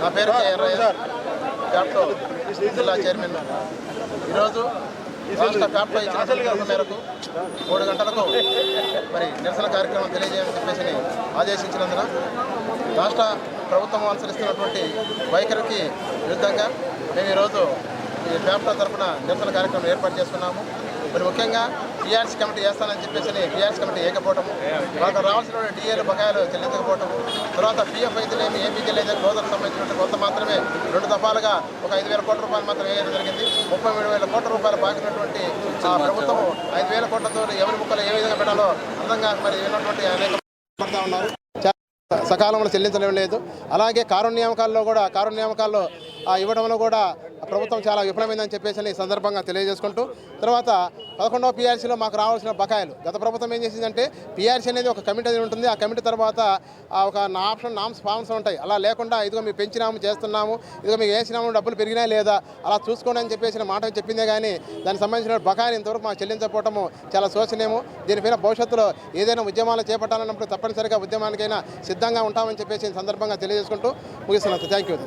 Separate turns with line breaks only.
నా పేరు క్యాప్టో జిల్లా చైర్మన్. ఈరోజు రాష్ట్ర క్యాప్టో ఇచ్చిన పిలుపు మేరకు మూడు గంటలకు మరి నిరసన కార్యక్రమం తెలియజేయమని చెప్పేసి ఆదేశించినందున రాష్ట్ర ప్రభుత్వం అనుసరిస్తున్నటువంటి వైఖరికి విరుద్ధంగా మేము ఈరోజు ఈ క్యాప్టో తరఫున నిరసన కార్యక్రమం ఏర్పాటు చేసుకున్నాము. మరి ముఖ్యంగా టీఆర్సీ కమిటీ వేస్తానని చెప్పేసి టీఆర్సీ కమిటీ ఏకపోవటము వాళ్ళకి రావాల్సిన డిఏలు బకాయిలు చెల్లించకపోవటము. తర్వాత పిఎఫ్ అయితేనేమి ఏపీకి అయితే క్లోజర్కి సంబంధించినటువంటి కొంత మాత్రమే రెండు దఫాలుగా ఒక ఐదు వేల కోట్ల రూపాయలు మాత్రం వేయడం జరిగింది. ముప్పై మూడు వేల కోట్ల రూపాయలు బాకినటువంటి ప్రభుత్వం ఐదు వేల కోట్లతో ఎవరి ముక్కలు ఏ విధంగా పెట్టాలో అందంగా మరి ఉన్నటువంటి అనేక పడతా ఉన్నారు. సకాలంలో చెల్లించడం లేదు. అలాగే కారుణ్యామకాల్లో కూడా కారుణ్యామకాల్లో ఇవ్వడంలో కూడా ప్రభుత్వం చాలా విఫలమైందని చెప్పేసి ఈ సందర్భంగా తెలియజేసుకుంటూ తర్వాత పదకొండవ పీఆర్సీలో మాకు రావాల్సిన బకాయిలు. గత ప్రభుత్వం ఏం చేసిందంటే పీఆర్సీ అనేది ఒక కమిటీ అనేది ఉంటుంది. ఆ కమిటీ తర్వాత ఒక నా ఆప్షన్ నామ్స్ ఫామ్స్ ఉంటాయి. అలా లేకుండా ఇదిగో మేము పెంచినాము చేస్తున్నాము ఇదిగో మీకు వేసినాము డబ్బులు పెరిగినా లేదా అలా చూసుకోండి అని చెప్పేసిన మాట చెప్పిందే కానీ దానికి సంబంధించిన బకాయిలు ఇంతవరకు మాకు చెల్లించకపోవటము చాలా శోచనీయము. దీనిపైన భవిష్యత్తులో ఏదైనా ఉద్యమాలు చేపట్టాలన్నప్పుడు తప్పనిసరిగా ఉద్యమానికైనా సిద్ధంగా ఉంటామని చెప్పేసి సందర్భంగా తెలియజేసుకుంటూ ముగిస్తున్నాను థ్యాంక్ యూ.